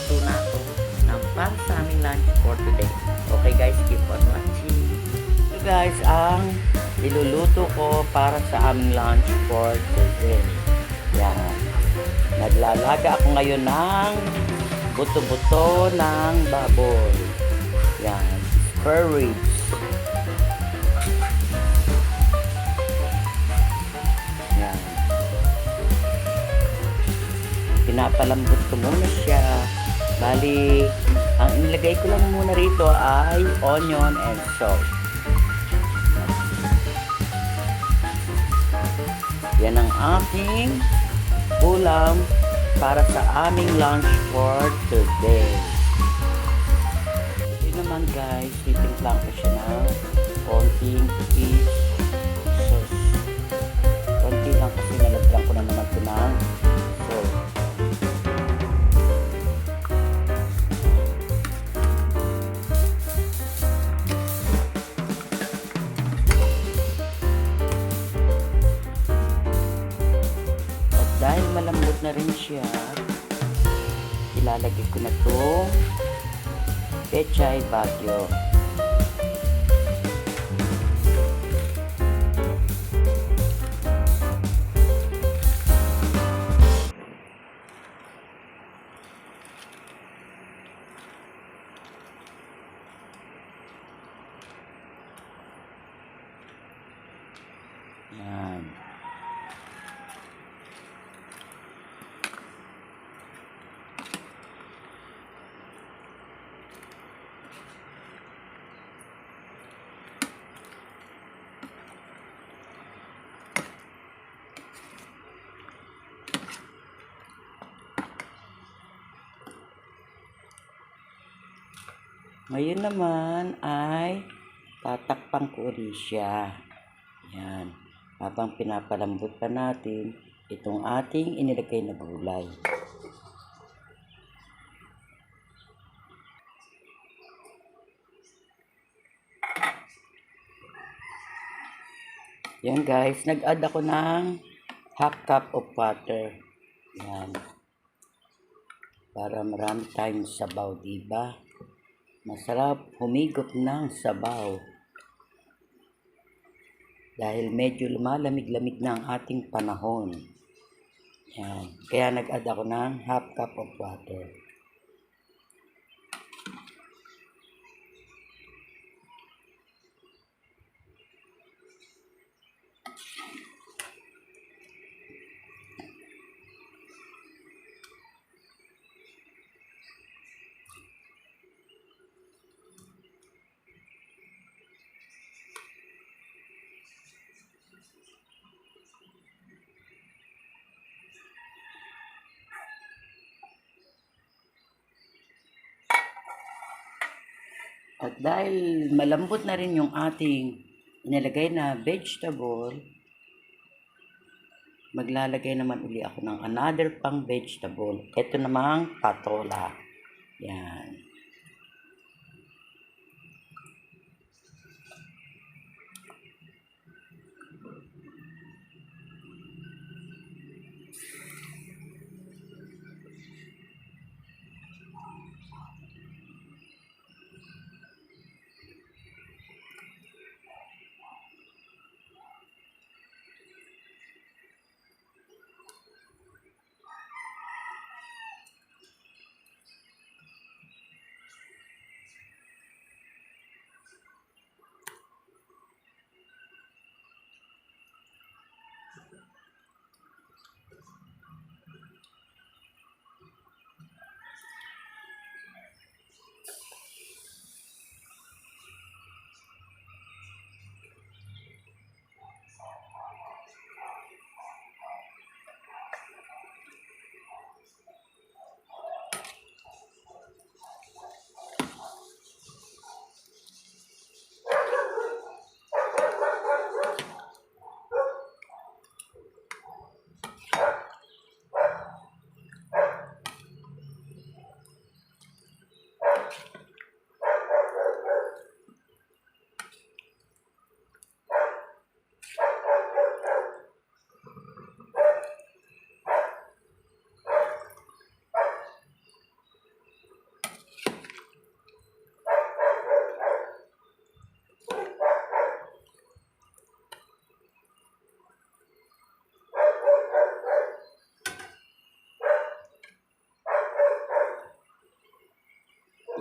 Nagluluto na ako ng pan sa aming lunch for today. Okay guys, keep on watching. Ito guys, ang iluluto ko para sa aming lunch for today. Yan. Naglalaga ako ngayon ng buto-buto ng baboy. Yan. Spare ribs. Pinapalambot ko muna siya. Bali, ang inilagay ko lang muna rito ay onion and salt. Yan ang aking ulam para sa aming lunch for today. Siya, ilalagay ko na to pechay bagyo. Yan. Ngayon naman ay tatakpan ko ulit siya. Yan. Habang pinapalambot pa natin itong ating inilagay na gulay. Yan guys, nag-add ako ng half cup of water. Yan. Para marami tayong sabaw, diba? Masarap humigop ng sabaw. Dahil medyo lumalamig-lamig na ang ating panahon. Yan. Kaya nag-add ako ng half cup of water. At dahil malambot na rin yung ating inilagay na vegetable, maglalagay naman uli ako ng another pang vegetable. Ito namang patola. Yan.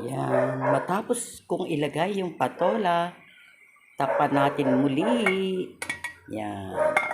Yan. Matapos kong ilagay yung patola, tapan natin muli. Yan.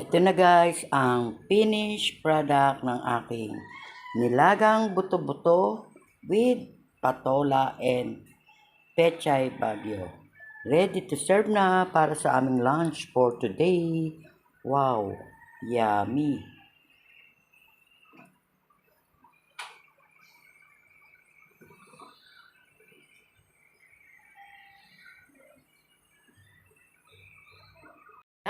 Ito na guys, ang finished product ng aking nilagang buto-buto with patola and pechay bagyo. Ready to serve na para sa aming lunch for today. Wow, yummy.